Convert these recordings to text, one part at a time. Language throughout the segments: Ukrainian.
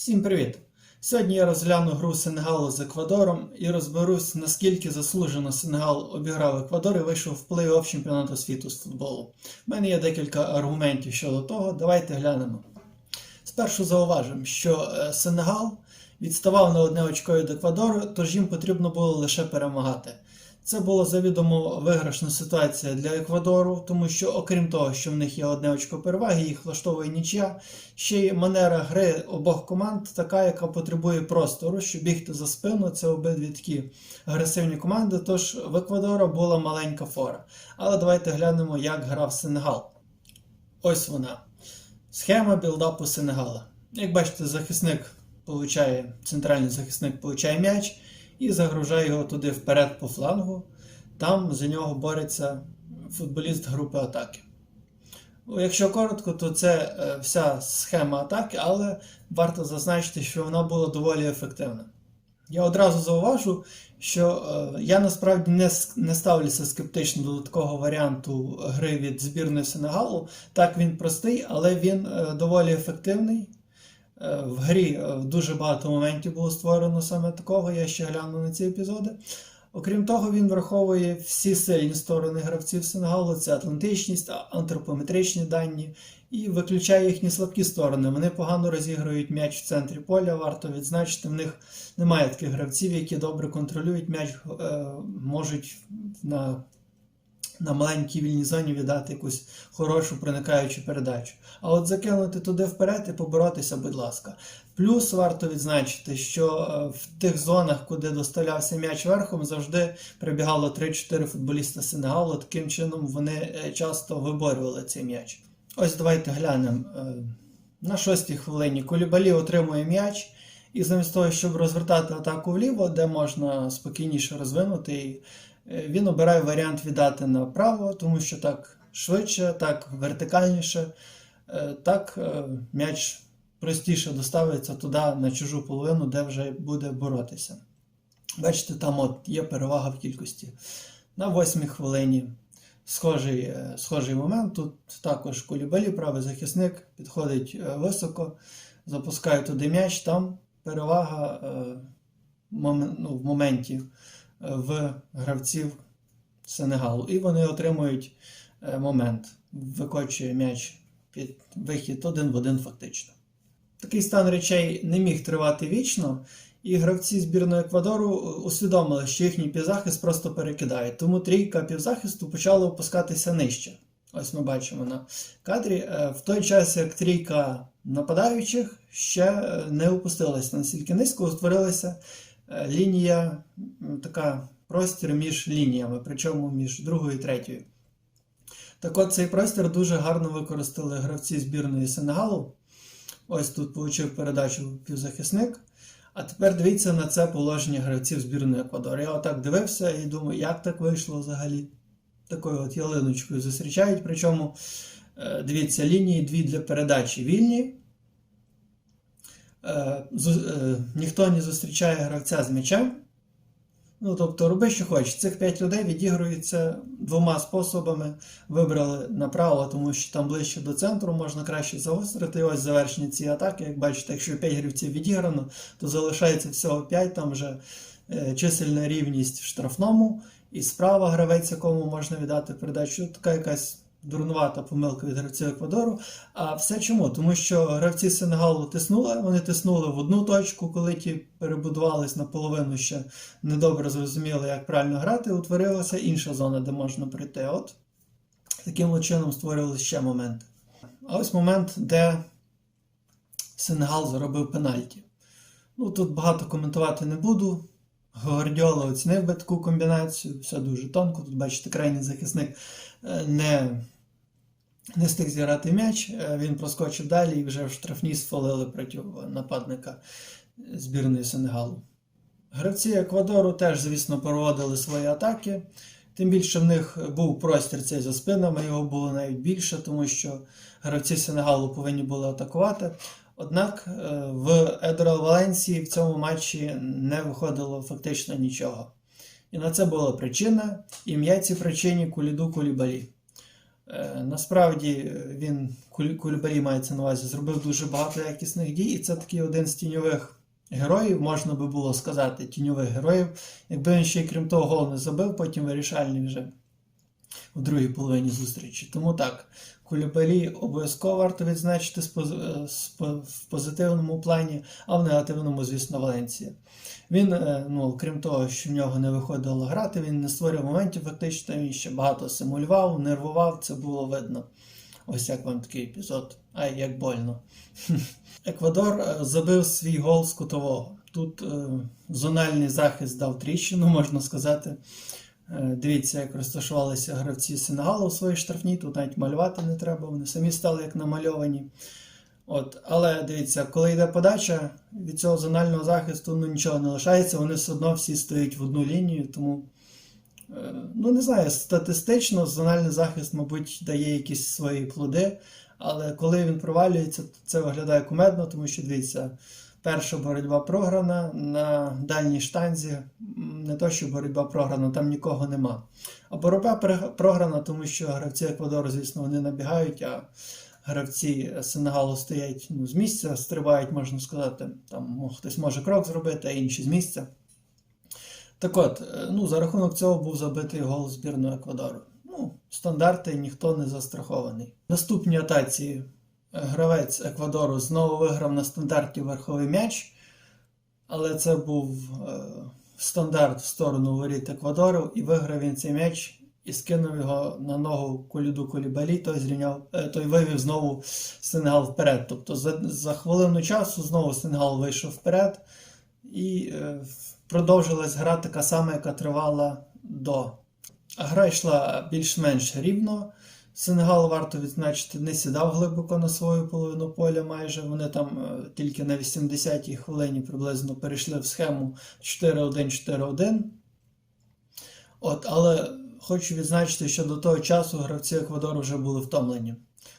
Всім привіт! Сьогодні я розгляну гру Сенегалу з Еквадором і розберусь, наскільки заслужено Сенегал обіграв Еквадор і вийшов в плей-офф чемпіонату світу з футболу. У мене є декілька аргументів щодо того. Давайте глянемо. Спершу зауважимо, що е, Сенегал відставав на одне очко від Еквадору, тож їм потрібно було лише перемагати. Це була завідомо виграшна ситуація для Еквадору, тому що, окрім того, що в них є одне очко переваги, їх влаштовує нічия, ще й манера гри обох команд така, яка потребує простору, щоб бігти за спину. Це обидві такі агресивні команди. Тож в Еквадора була маленька фора. Але давайте глянемо, як грав Сенегал. Ось вона. Схема білдапу Сенегала. Як бачите, захисник получає, центральний захисник получає м'яч і загружає його туди вперед по флангу. Там за нього бореться футболіст групи атаки. Якщо коротко, то це е, вся схема атаки, але варто зазначити, що вона була доволі ефективна. Я одразу зауважу, що е, я насправді не, не ставлюся скептично до такого варіанту гри від збірної Сенегалу. Так, він простий, але він е, доволі ефективний. Е, В грі е, дуже багато моментів було створено саме такого, я ще гляну на ці епізоди. Окрім того, він враховує всі сильні сторони гравців Сенегалу, це атлантичність, антропометричні дані, і виключає їхні слабкі сторони. Вони погано розігрують м'яч в центрі поля. Варто відзначити, в них немає таких гравців, які добре контролюють м'яч, е, можуть на, на маленькій вільній зоні віддати якусь хорошу проникаючу передачу. А от закинути туди вперед і поборотися, будь ласка. Плюс варто відзначити, що е, в тих зонах, куди доставлявся м'яч верхом, завжди прибігало 3-4 футболіста Сенегалу. Таким чином вони е, часто виборювали цей м'яч. Ось давайте глянемо. Е, На шостій хвилині Кулібалі отримує м'яч, і замість того, щоб розвертати атаку вліво, де можна спокійніше розвинути, він обирає варіант віддати направо, тому що так швидше, так вертикальніше, е, так е, м'яч простіше доставиться туди на чужу половину, де вже буде боротися. Бачите, там от є перевага в кількості. На восьмій хвилині схожий, е, схожий момент. Тут також Кулібалі, правий захисник, підходить е, високо, запускає туди м'яч, там перевага е, ну, в моменті е, в гравців Сенегалу. І вони отримують е, момент, викочує м'яч під вихід один в один фактично. Такий стан речей не міг тривати вічно, і гравці збірної Еквадору усвідомили, що їхній півзахист просто перекидає. Тому трійка півзахисту почала опускатися нижче. Ось ми бачимо на кадрі. Е, В той час, як трійка нападаючих ще е, не опустилася настільки низько, утворилася е, лінія, така простір між лініями, причому між другою і третьою. Так от цей простір дуже гарно використали гравці збірної Сенегалу. Ось тут получив передачу півзахисник. А тепер дивіться на це положення гравців збірної Еквадору. Я отак дивився і думаю, як так вийшло взагалі. Такою от ялиночкою зустрічають. Причому, е, дивіться, лінії дві для передачі вільні. Е, е, Ніхто не зустрічає гравця з м'ячем. Ну, тобто, роби, що хочеш. Цих п'ять людей відігруються двома способами. Вибрали направо, тому що там ближче до центру можна краще загострити. І ось завершення цієї атаки. Як бачите, якщо 5 гравців відіграно, то залишається всього 5, там вже е, чисельна рівність в штрафному, і справа гравець, якому можна віддати передачу. Така якась дурнувата помилка від гравців Еквадору. А все чому? Тому що гравці Сенегалу тиснули, вони тиснули в одну точку, коли ті перебудувались наполовину ще недобре зрозуміли, як правильно грати, утворилася інша зона, де можна прийти. От таким чином створювалися ще моменти. А ось момент, де Сенегал заробив пенальті. Ну, тут багато коментувати не буду. Гвардіола оцінив би таку комбінацію, все дуже тонко. Тут, бачите, крайній захисник е, не, не встиг зіграти м'яч, е, він проскочив далі і вже в штрафній сфалили проти нападника збірної Сенегалу. Гравці Еквадору теж, звісно, проводили свої атаки. Тим більше в них був простір цей за спинами, його було навіть більше, тому що гравці Сенегалу повинні були атакувати. Однак е, в Едора Валенсії в цьому матчі не виходило фактично нічого. І на це була причина. Ім'я цій причині Куліду Кулібалі. Е, Насправді е, він Кульбарі мається на увазі, зробив дуже багато якісних дій, і це такий один з тіньових героїв, можна би було сказати, тіньових героїв. Якби він ще крім того гол не забив, потім вирішальний вже у другій половині зустрічі. Тому так, Кулібалі обов'язково варто відзначити е, в позитивному плані, а в негативному, звісно, Валенція. Він, е, ну, крім того, що в нього не виходило грати, він не створював моментів, фактично, він ще багато симулював, нервував, це було видно. Ось як вам такий епізод. Ай, як больно. Еквадор е, забив свій гол з кутового. Тут е, зональний захист дав тріщину, можна сказати. Е, Дивіться, як розташувалися гравці Сенегалу у своїй штрафній, тут навіть малювати не треба, вони самі стали як намальовані. От, але дивіться, коли йде подача від цього зонального захисту, ну нічого не лишається, вони все одно всі стоять в одну лінію, тому. е, Ну, не знаю, статистично зональний захист, мабуть, дає якісь свої плоди, але коли він провалюється, то це виглядає кумедно, тому що дивіться, перша боротьба програна на дальній штанзі, не то, що боротьба програна, там нікого нема. А боротьба програна, тому що гравці Еквадору, звісно, вони набігають, а гравці Сенегалу стоять ну, з місця, стрибають, можна сказати, там ну, хтось може крок зробити, а інші з місця. Так от, е, ну, за рахунок цього був забитий гол збірної Еквадору. Ну, стандарти ніхто не застрахований. В наступній атаці е, гравець Еквадору знову виграв на стандарті верховий м'яч, але це був е, стандарт в сторону воріт Еквадору, і виграв він цей м'яч і скинув його на ногу Коліду Колібалі, той зрівняв, е, той вивів знову Сенегал вперед. Тобто за, за хвилину часу знову Сенегал вийшов вперед, і е, продовжилась гра така сама, яка тривала до. Гра йшла більш-менш рівно. Сенегал, варто відзначити, не сідав глибоко на свою половину поля майже. Вони там е, тільки на 80-й хвилині приблизно перейшли в схему 4-1-4-1. От, але хочу відзначити, що до того часу гравці Еквадору вже були втомлені.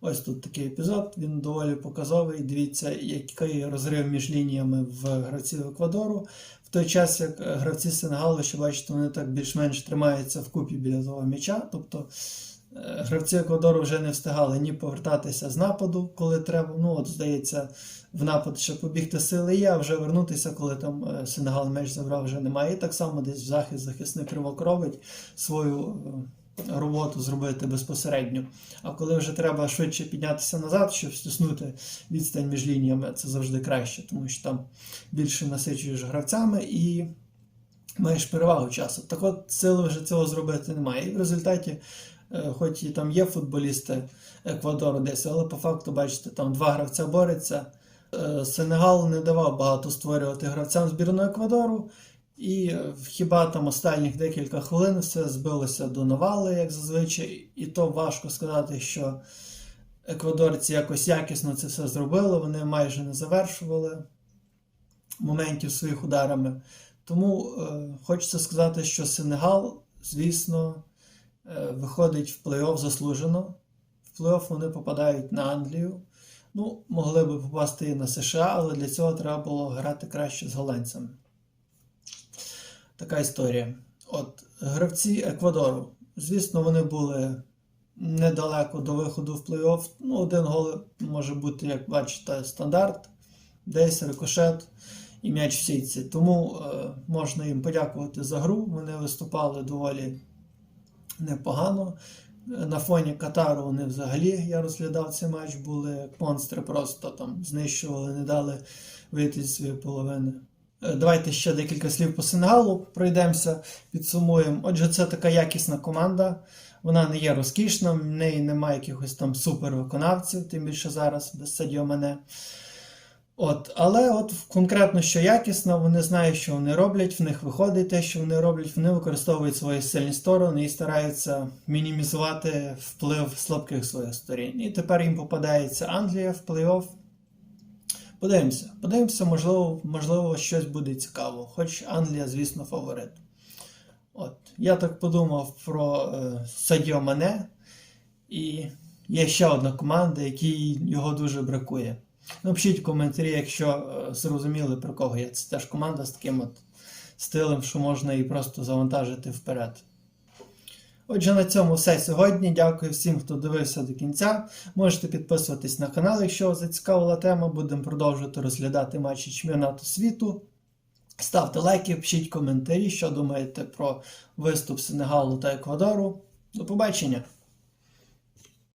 Ось тут такий епізод, він доволі показовий. Дивіться, який розрив між лініями в гравців Еквадору. В той час, як гравці Сенегалу, що бачите, вони так більш-менш тримаються вкупі біля того м'яча. Тобто гравці Еквадору вже не встигали ні повертатися з нападу, коли треба. Ну, от, здається, в напад ще побігти сили є, а вже вернутися, коли там е, Сенегал м'яч забрав, вже немає. І так само десь в захист захисник ривок робить свою е, роботу зробити безпосередньо. А коли вже треба швидше піднятися назад, щоб стиснути відстань між лініями, це завжди краще, тому що там більше насичуєш гравцями і маєш перевагу часу. Так от сили вже цього зробити немає. І в результаті, хоч і там є футболісти Еквадору десь, але по факту, бачите, там два гравця борються. Е, Сенегал не давав багато створювати гравцям збірної Еквадору. І е, хіба там останніх декілька хвилин все збилося до навали, як зазвичай, і то важко сказати, що еквадорці якось якісно це все зробили, вони майже не завершували моментів своїх ударами. Тому е, хочеться сказати, що Сенегал, звісно, е, виходить в плей-офф заслужено. В плей-офф вони попадають на Англію. Ну, могли би попасти і на США, але для цього треба було грати краще з голландцями. Така історія. От гравці Еквадору. Звісно, вони були недалеко до виходу в плей-офф. Ну, один гол може бути, як бачите, стандарт, десь рикошет і м'яч в сітці. Тому е, можна їм подякувати за гру. Вони виступали доволі непогано. На фоні Катару вони взагалі, я розглядав цей матч, були монстри, просто там знищували, не дали вийти зі своєї половини. Е, Давайте ще декілька слів по Сенегалу пройдемося, підсумуємо. Отже, це така якісна команда. Вона не є розкішна, в неї немає якихось там супервиконавців, тим більше зараз без Садіо Мене. От, але от конкретно, що якісно, вони знають, що вони роблять, в них виходить те, що вони роблять, вони використовують свої сильні сторони і стараються мінімізувати вплив слабких своїх сторін. І тепер їм попадається Англія в плей-офф. Подивимося, подивимося, можливо, можливо, щось буде цікаво, хоч Англія, звісно, фаворит. От, я так подумав про е, Садіо Мане, і є ще одна команда, якій його дуже бракує. Напишіть в коментарі, якщо е, зрозуміли про кого є. Це теж команда з таким от стилем, що можна її просто завантажити вперед. Отже, на цьому все сьогодні. Дякую всім, хто дивився до кінця. Можете підписуватись на канал, якщо вас зацікавила тема. Будемо продовжувати розглядати матчі чемпіонату світу. Ставте лайки, пишіть коментарі, що думаєте про виступ Сенегалу та Еквадору. До побачення!